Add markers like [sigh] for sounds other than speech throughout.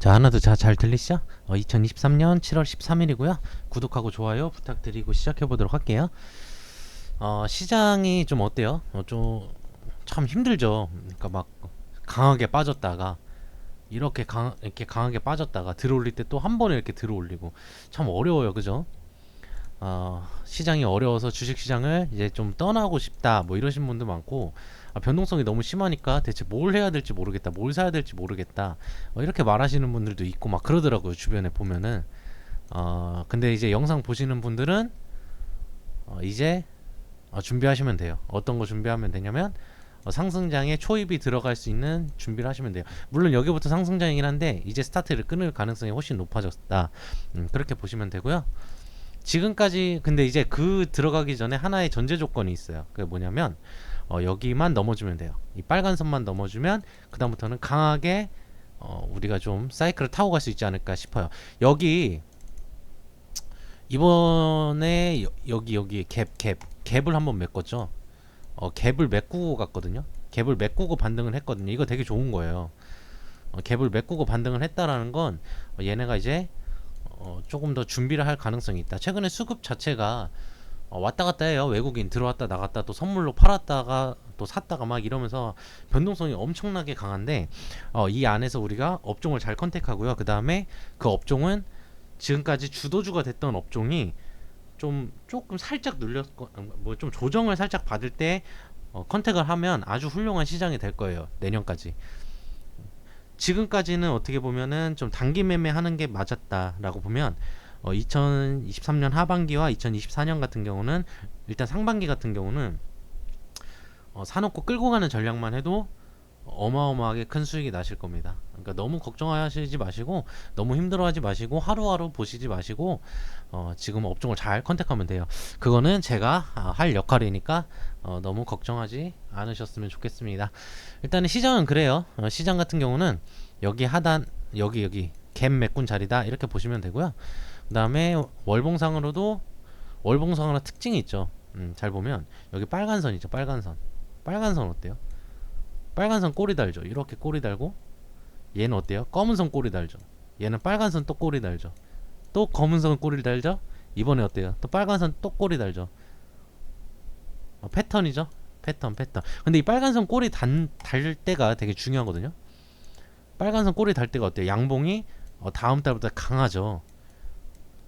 자 하나 더잘 들리시죠? 어, 2023년 7월 13일이고요. 구독하고 좋아요 부탁드리고 시작해 보도록 할게요. 어, 시장이 좀 어때요? 어, 좀참 힘들죠. 그러니까 막 강하게 빠졌다가 이렇게 강 이렇게 강하게 빠졌다가 들어올릴 때 또 한 번에 이렇게 들어올리고 참 어려워요, 그죠? 어, 시장이 어려워서 주식 시장을 이제 좀 떠나고 싶다 뭐 이러신 분도 많고 아, 변동성이 너무 심하니까 대체 뭘 해야 될지 모르겠다 뭘 사야 될지 모르겠다 어, 이렇게 말하시는 분들도 있고 막 그러더라고요 주변에 보면은 어, 근데 이제 영상 보시는 분들은 어, 이제 어, 준비하시면 돼요 어떤 거 준비하면 되냐면 어, 상승장에 초입이 들어갈 수 있는 준비를 하시면 돼요. 물론 여기부터 상승장이긴 한데 이제 스타트를 끊을 가능성이 훨씬 높아졌다. 음, 그렇게 보시면 되고요. 지금까지 근데 이제 그 들어가기 전에 하나의 전제 조건이 있어요. 그게 뭐냐면 어, 여기만 넘어주면 돼요. 이 빨간 선만 넘어주면 그 다음부터는 강하게 어, 우리가 좀 사이클을 타고 갈 수 있지 않을까 싶어요. 여기 이번에 여, 여기 여기 갭 갭 갭 을 한번 메꿨죠. 어, 갭을 메꾸고 갔거든요. 갭을 메꾸고 반등을 했거든요. 이거 되게 좋은 거예요. 어, 갭을 메꾸고 반등을 했다라는 건 어, 얘네가 이제 어, 조금 더 준비를 할 가능성이 있다. 최근에 수급 자체가 어, 왔다 갔다 해요. 외국인 들어왔다 나갔다 또 선물로 팔았다가 또 샀다가 막 이러면서 변동성이 엄청나게 강한데 어, 이 안에서 우리가 업종을 잘 컨택하고요. 그 다음에 그 업종은 지금까지 주도주가 됐던 업종이 좀 조금 살짝 눌렸 뭐좀 조정을 살짝 받을 때 어, 컨택을 하면 아주 훌륭한 시장이 될 거예요. 내년까지. 지금까지는 어떻게 보면은 좀 단기 매매하는 게 맞았다라고 보면 어, 2023년 하반기와 2024년 같은 경우는 일단 상반기 같은 경우는 어, 사놓고 끌고 가는 전략만 해도 어마어마하게 큰 수익이 나실 겁니다. 그러니까 너무 걱정하시지 마시고 너무 힘들어하지 마시고 하루하루 보시지 마시고 어, 지금 업종을 잘 컨택하면 돼요. 그거는 제가 아, 할 역할이니까 어, 너무 걱정하지 않으셨으면 좋겠습니다. 일단은 시장은 그래요. 어, 시장 같은 경우는 여기 하단 여기 여기 갭 메꾼 자리다 이렇게 보시면 되고요. 그 다음에 월봉상으로도 월봉상으로 특징이 있죠. 음, 잘 보면 여기 빨간 선이죠. 빨간 선. 빨간 선 어때요? 빨간 선 꼬리 달죠. 이렇게 꼬리 달고 얘는 어때요? 검은 선 꼬리 달죠. 얘는 빨간 선 또 꼬리 달죠. 또 검은 선 꼬리 달죠. 이번에 어때요? 또 빨간 선 또 꼬리 달죠. 어, 패턴이죠. 패턴 패턴. 근데 이 빨간 선 꼬리 단, 달 때가 되게 중요하거든요. 빨간 선 꼬리 달 때가 어때요? 양봉이 어, 다음 달보다 강하죠.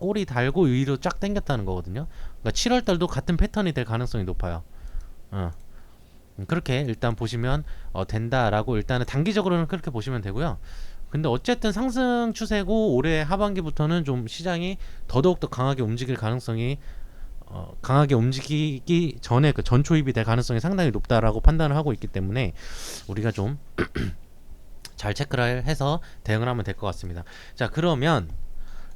꼬리 달고 위로 쫙 당겼다는 거거든요. 그러니까 7월 달도 같은 패턴이 될 가능성이 높아요. 어. 음, 그렇게 일단 보시면 어, 된다라고 일단은 단기적으로는 그렇게 보시면 되고요. 근데 어쨌든 상승 추세고 올해 하반기부터는 좀 시장이 더더욱 더 강하게 움직일 가능성이 어, 강하게 움직이기 전에 그 전초입이 될 가능성이 상당히 높다라고 판단을 하고 있기 때문에 우리가 좀 [clears throat] 잘 체크를 해서 대응을 하면 될 것 같습니다. 자 그러면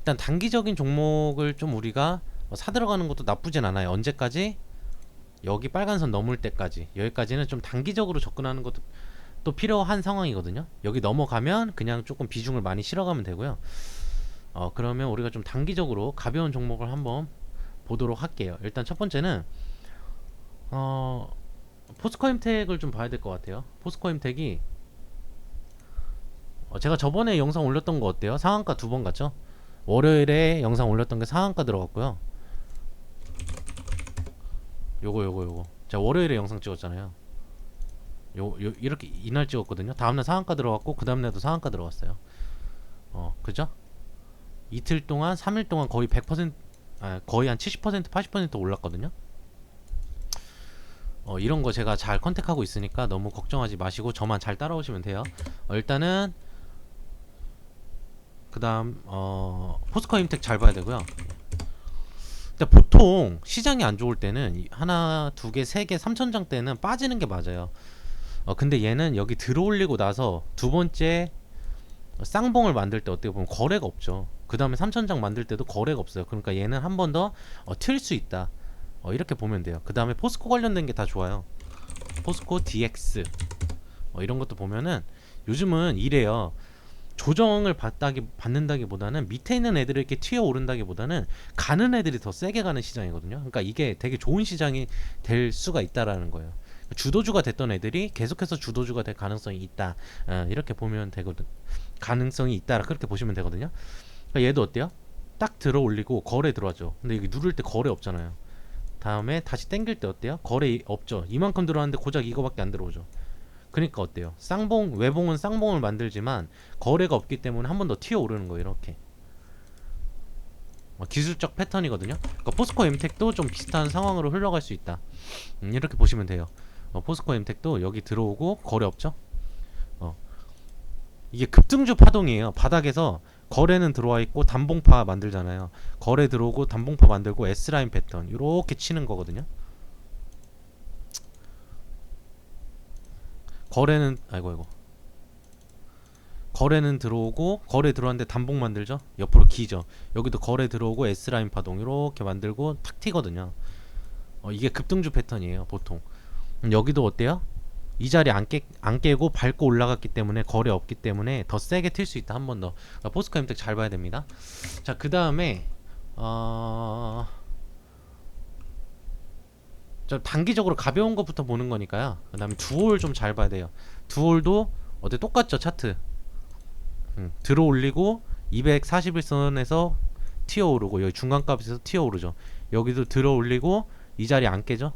일단 단기적인 종목을 좀 우리가 사 들어가는 것도 나쁘진 않아요. 언제까지? 여기 빨간 선 넘을 때까지 여기까지는 좀 단기적으로 접근하는 것도 또 필요한 상황이거든요. 여기 넘어가면 그냥 조금 비중을 많이 실어가면 되고요. 어 그러면 우리가 좀 단기적으로 가벼운 종목을 한번 보도록 할게요. 일단 첫 번째는 어 포스코임텍을 좀 봐야 될 것 같아요. 포스코임텍이 어, 제가 저번에 영상 올렸던 거 어때요? 상한가 두 번 갔죠? 월요일에 영상 올렸던 게 상한가 들어갔고요. 요거 요거 요거. 제가 월요일에 영상 찍었잖아요. 요, 요 이렇게 이날 찍었거든요. 다음날 상한가 들어갔고 그 다음날도 상한가 들어갔어요. 어, 그죠? 이틀 동안 3일 동안 거의 100% 아, 거의 한 70% 80% 올랐거든요. 어, 이런 거 제가 잘 컨택하고 있으니까 너무 걱정하지 마시고 저만 잘 따라오시면 돼요. 어, 일단은 그다음 어, 포스코 임텍 잘 봐야 되고요. 근데 보통 시장이 안 좋을 때는 하나, 두 개, 세 개, 삼천 장 때는 빠지는 게 맞아요. 어, 근데 얘는 여기 들어올리고 나서 두 번째 쌍봉을 만들 때 어떻게 보면 거래가 없죠. 그 다음에 삼천 장 만들 때도 거래가 없어요. 그러니까 얘는 한 번더 어, 튈수 있다. 어, 이렇게 보면 돼요. 그 다음에 포스코 관련된 게 다 좋아요. 포스코 DX 어, 이런 것도 보면은 요즘은 이래요. 조정을 받다기 받는다기보다는 밑에 있는 애들이 이렇게 튀어 오른다기보다는 가는 애들이 더 세게 가는 시장이거든요. 그러니까 이게 되게 좋은 시장이 될 수가 있다라는 거예요. 주도주가 됐던 애들이 계속해서 주도주가 될 가능성이 있다. 어, 이렇게 보면 되거든. 가능성이 있다라 그렇게 보시면 되거든요. 그러니까 얘도 어때요? 딱 들어 올리고 거래 들어왔죠. 근데 여기 누를 때 거래 없잖아요. 다음에 다시 땡길 때 어때요? 거래 이- 없죠. 이만큼 들어왔는데 고작 이거밖에 안 들어오죠. 그러니까 어때요? 쌍봉 외봉은 쌍봉을 만들지만 거래가 없기 때문에 한 번 더 튀어 오르는 거예요. 이렇게. 어, 기술적 패턴이거든요. 그러니까 포스코 엠텍도 좀 비슷한 상황으로 흘러갈 수 있다. 음, 이렇게 보시면 돼요. 어, 포스코 엠텍도 여기 들어오고 거래 없죠. 어. 이게 급등주 파동이에요. 바닥에서 거래는 들어와 있고 단봉파 만들잖아요. 거래 들어오고 단봉파 만들고 S 라인 패턴 이렇게 치는 거거든요. 거래는 아이고 아이고 거래는 들어오고 거래 들어왔는데 단봉 만들죠. 옆으로 기죠. 여기도 거래 들어오고 S 라인 파동 이렇게 만들고 탁 튀거든요. 어, 이게 급등주 패턴이에요, 보통. 음, 여기도 어때요? 이 자리 안, 깨, 안 깨고 밟고 올라갔기 때문에 거래 없기 때문에 더 세게 튈 수 있다 한 번 더. 그러니까 포스코 엠텍 잘 봐야 됩니다. 자, 그 다음에 어... 저 단기적으로 가벼운 것부터 보는 거니까요. 그 다음에 두올 좀 잘 봐야 돼요. 두올도 어때 똑같죠 차트. 음, 들어 올리고 241선에서 튀어 오르고 여기 중간값에서 튀어 오르죠. 여기도 들어 올리고 이 자리 안 깨죠.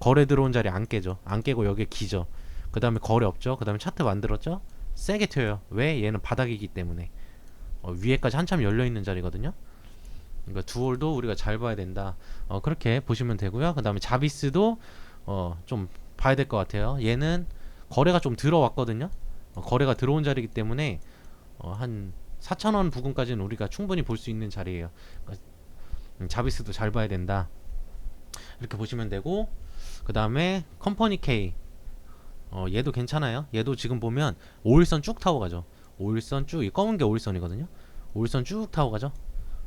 거래 들어온 자리 안 깨죠. 안 깨고 여기에 기죠. 그 다음에 거래 없죠. 그 다음에 차트 만들었죠. 세게 튀어요. 왜? 얘는 바닥이기 때문에 어, 위에까지 한참 열려 있는 자리거든요. 그러니까 두올도 우리가 잘 봐야 된다. 어, 그렇게 보시면 되고요. 그 다음에 자비스도 어, 좀 봐야 될 것 같아요. 얘는 거래가 좀 들어왔거든요. 어, 거래가 들어온 자리이기 때문에 어, 한 4,000원 부근까지는 우리가 충분히 볼 수 있는 자리예요. 그러니까, 음, 자비스도 잘 봐야 된다. 이렇게 보시면 되고 그 다음에 컴퍼니 K 어, 얘도 괜찮아요. 얘도 지금 보면 5일선 쭉 타고 가죠. 5일선 쭉, 이 검은 게 5일선이거든요. 5일선 쭉 타고 가죠.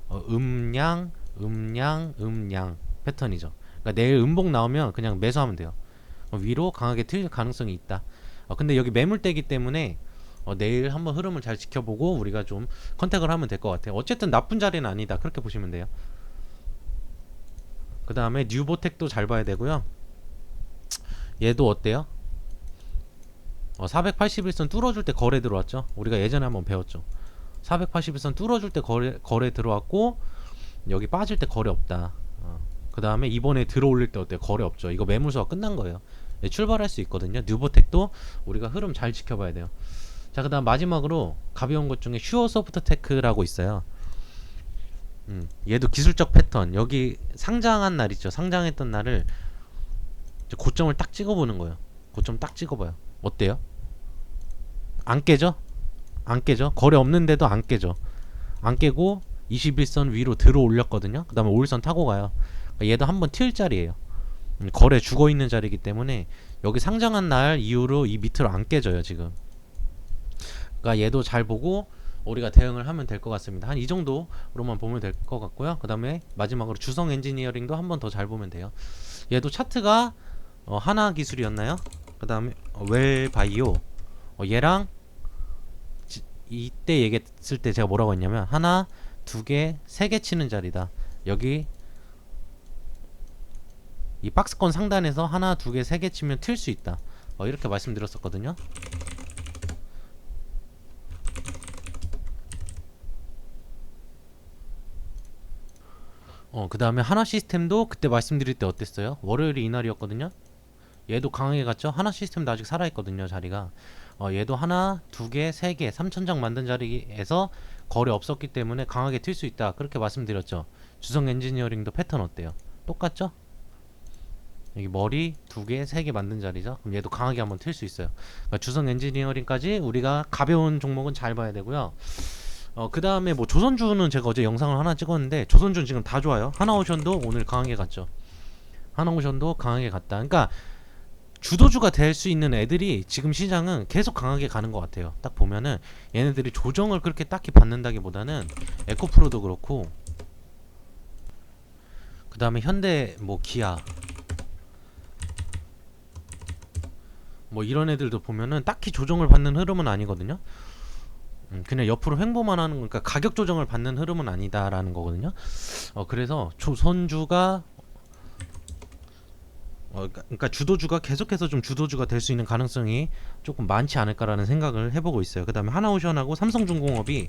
어, 음양, 음양, 음양 패턴이죠. 그러니까 내일 음봉 나오면 그냥 매수하면 돼요. 어, 위로 강하게 틀 가능성이 있다. 어, 근데 여기 매물대기 때문에 어, 내일 한번 흐름을 잘 지켜보고 우리가 좀 컨택을 하면 될 것 같아요. 어쨌든 나쁜 자리는 아니다. 그렇게 보시면 돼요. 그 다음에 뉴보텍도 잘 봐야 되고요. 얘도 어때요? 어, 481선 뚫어줄 때 거래 들어왔죠. 우리가 예전에 한번 배웠죠. 481선 뚫어줄 때 거래, 거래 들어왔고 여기 빠질 때 거래 없다. 어. 그 다음에 이번에 들어올릴 때 어때요? 거래 없죠. 이거 매물수가 끝난 거예요. 예, 출발할 수 있거든요. 뉴보텍도 우리가 흐름 잘 지켜봐야 돼요. 자, 그 다음 마지막으로 가벼운 것 중에 슈어 소프트 테크라고 있어요. 음, 얘도 기술적 패턴. 여기 상장한 날 있죠. 상장했던 날을 고점을 딱 찍어보는 거예요. 고점 딱 찍어봐요. 어때요? 안 깨져? 안 깨져? 거래 없는데도 안 깨져. 안 깨고 21선 위로 들어 올렸거든요. 그 다음에 5일선 타고 가요. 그러니까 얘도 한번 튈 자리예요. 음, 거래 죽어 있는 자리이기 때문에 여기 상장한 날 이후로 이 밑으로 안 깨져요 지금. 그러니까 얘도 잘 보고 우리가 대응을 하면 될 것 같습니다. 한 이 정도로만 보면 될 것 같고요. 그 다음에 마지막으로 주성 엔지니어링도 한 번 더 잘 보면 돼요. 얘도 차트가 어, 하나 기술이었나요? 그 다음에 어, 웰바이오 어, 얘랑 지- 이때 얘기했을 때 제가 뭐라고 했냐면 하나, 두 개, 세 개 치는 자리다. 여기 이 박스권 상단에서 하나, 두 개, 세 개 치면 튈수 있다. 어, 이렇게 말씀드렸었거든요. 어, 그 다음에 하나 시스템도 그때 말씀드릴 때 어땠어요? 월요일이 이날이었거든요. 얘도 강하게 갔죠? 하나 시스템도 아직 살아있거든요, 자리가. 어, 얘도 하나, 두 개, 세 개, 3천장 만든 자리에서 거래 없었기 때문에 강하게 튈 수 있다. 그렇게 말씀드렸죠. 주성 엔지니어링도 패턴 어때요? 똑같죠? 여기 머리 두 개, 세 개 만든 자리죠. 그럼 얘도 강하게 한번 튈수 있어요. 그러니까 주성 엔지니어링까지 우리가 가벼운 종목은 잘 봐야 되고요. 어, 그 다음에 뭐 조선주는 제가 어제 영상을 하나 찍었는데 조선주는 지금 다 좋아요. 하나오션도 오늘 강하게 갔죠. 하나오션도 강하게 갔다. 그러니까 주도주가 될 수 있는 애들이 지금 시장은 계속 강하게 가는 것 같아요. 딱 보면은 얘네들이 조정을 그렇게 딱히 받는다기보다는 에코프로도 그렇고 그 다음에 현대 뭐 기아 뭐 이런 애들도 보면은 딱히 조정을 받는 흐름은 아니거든요. 음, 그냥 옆으로 횡보만 하는 거니까 가격 조정을 받는 흐름은 아니다라는 거거든요. 어 그래서 조선주가 어, 그러니까- 그러니까 주도주가 계속해서 좀 주도주가 될 수 있는 가능성이 조금 많지 않을까라는 생각을 해보고 있어요. 그다음에 하나오션하고 삼성중공업이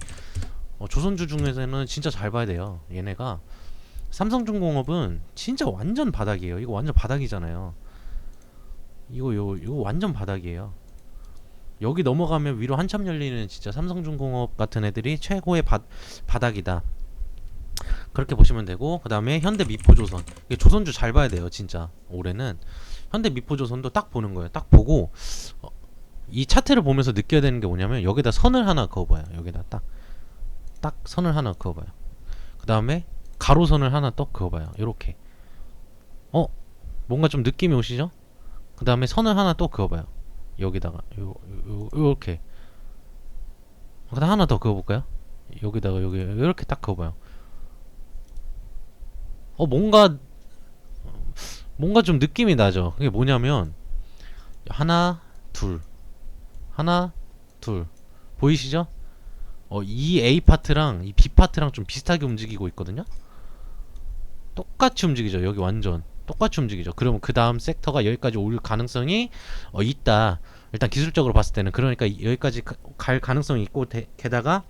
어, 조선주 중에서는 진짜 잘 봐야 돼요. 얘네가 삼성중공업은 진짜 완전 바닥이에요. 이거 완전 바닥이잖아요. 이거 요 이거 완전 바닥이에요. 여기 넘어가면 위로 한참 열리는 진짜 삼성중공업 같은 애들이 최고의 바, 바닥이다. 그렇게 보시면 되고 그 다음에 현대 미포조선. 이게 조선주 잘 봐야 돼요 진짜. 올해는. 현대 미포조선도 딱 보는 거예요. 딱 보고 어, 이 차트를 보면서 느껴야 되는 게 뭐냐면 여기다 선을 하나 그어봐요. 여기다 딱. 딱 선을 하나 그어봐요. 그 다음에 가로선을 하나 또 그어봐요. 이렇게. 어? 뭔가 좀 느낌이 오시죠? 그 다음에 선을 하나 또 그어봐요. 여기다가. 요, 요, 요렇게. 그다음 하나 더 그어볼까요? 여기다가 여기 이렇게 딱 그어봐요 어 뭔가 뭔가 좀 느낌이 나죠. 그게 뭐냐면 하나 둘 하나 둘 보이시죠? 어, 이 A 파트랑 이 B 파트랑 좀 비슷하게 움직이고 있거든요. 똑같이 움직이죠. 여기 완전 똑같이 움직이죠. 그러면 그 다음 섹터가 여기까지 올 가능성이 어, 있다. 일단 기술적으로 봤을 때는 그러니까 이- 여기까지 가- 갈 가능성이 있고 대- 게다가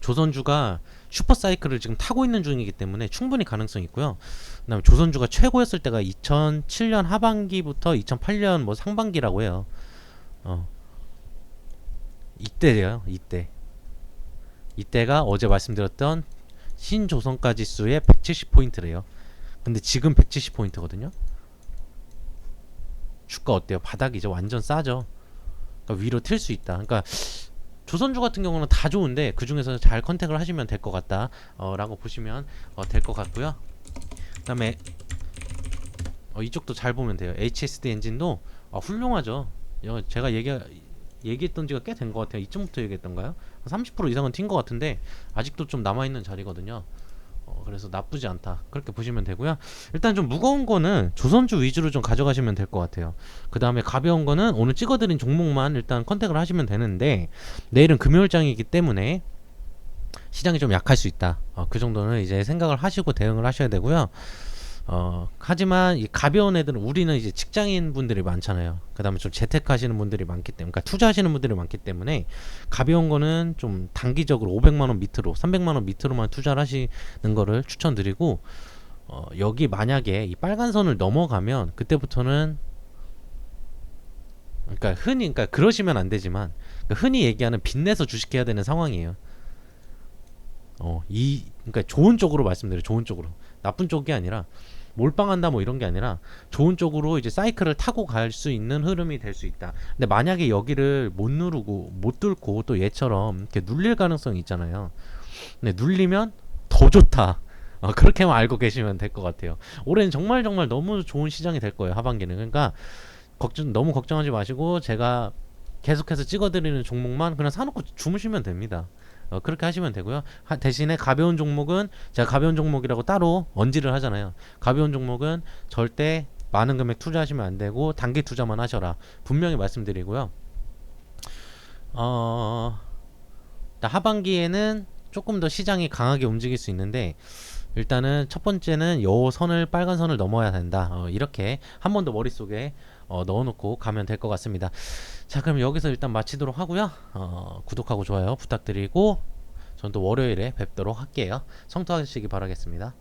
조선주가 슈퍼 사이클을 지금 타고 있는 중이기 때문에 충분히 가능성이 있고요. 그다음에 조선주가 최고였을 때가 2007년 하반기부터 2008년 뭐 상반기라고 해요. 어. 이때예요. 이때. 이때가 어제 말씀드렸던 신조선가 지수의 170포인트래요. 근데 지금 170포인트거든요. 주가 어때요? 바닥이죠. 완전 싸죠. 그러니까 위로 튈 수 있다. 그러니까 조선주 같은 경우는 다 좋은데 그 중에서 잘 컨택을 하시면 될 것 같다 어, 라고 보시면 어, 될 것 같고요. 그 다음에 어, 이쪽도 잘 보면 돼요. HSD 엔진도 어, 훌륭하죠. 어, 제가 얘기 얘기했던 지가 꽤 된 것 같아요. 이쯤부터 얘기했던가요? 한30% 이상은 튄 것 같은데 아직도 좀 남아있는 자리거든요 어, 그래서 나쁘지 않다 그렇게 보시면 되고요 일단 좀 무거운 거는 조선주 위주로 좀 가져가시면 될 것 같아요 그 다음에 가벼운 거는 오늘 찍어드린 종목만 일단 컨택을 하시면 되는데 내일은 금요일장이기 때문에 시장이 좀 약할 수 있다. 어, 그 정도는 이제 생각을 하시고 대응을 하셔야 되고요. 어, 하지만 이 가벼운 애들은 우리는 이제 직장인 분들이 많잖아요. 그다음에 좀 재테크하시는 분들이 많기 때문에, 그러니까 투자하시는 분들이 많기 때문에 가벼운 거는 좀 단기적으로 500만 원 밑으로, 300만 원 밑으로만 투자를 하시는 거를 추천드리고 어, 여기 만약에 이 빨간 선을 넘어가면 그때부터는 그러니까 흔히 그러니까 그러시면 안 되지만 그러니까 흔히 얘기하는 빚내서 주식해야 되는 상황이에요. 어, 이 그러니까 좋은 쪽으로 말씀드려요. 좋은 쪽으로. 나쁜 쪽이 아니라 몰빵한다 뭐 이런 게 아니라 좋은 쪽으로 이제 사이클을 타고 갈 수 있는 흐름이 될 수 있다. 근데 만약에 여기를 못 누르고 못 뚫고 또 얘처럼 이렇게 눌릴 가능성이 있잖아요. 근데 눌리면 더 좋다. 어, 그렇게만 알고 계시면 될 것 같아요. 올해는 정말 정말 너무 좋은 시장이 될 거예요. 하반기는. 그러니까 걱정 너무 걱정하지 마시고 제가 계속해서 찍어드리는 종목만 그냥 사놓고 주무시면 됩니다. 어, 그렇게 하시면 되고요. 하- 대신에 가벼운 종목은 제가 가벼운 종목이라고 따로 언지를 하잖아요. 가벼운 종목은 절대 많은 금액 투자하시면 안 되고 단기 투자만 하셔라. 분명히 말씀드리고요. 어, 하반기에는 조금 더 시장이 강하게 움직일 수 있는데 일단은 첫 번째는 요 선을 빨간 선을 넘어야 된다. 어, 이렇게 한 번 더 머릿속에 어, 넣어놓고 가면 될 것 같습니다. 자 그럼 여기서 일단 마치도록 하고요. 어, 구독하고 좋아요 부탁드리고 저는 또 월요일에 뵙도록 할게요. 성투하시기 바라겠습니다.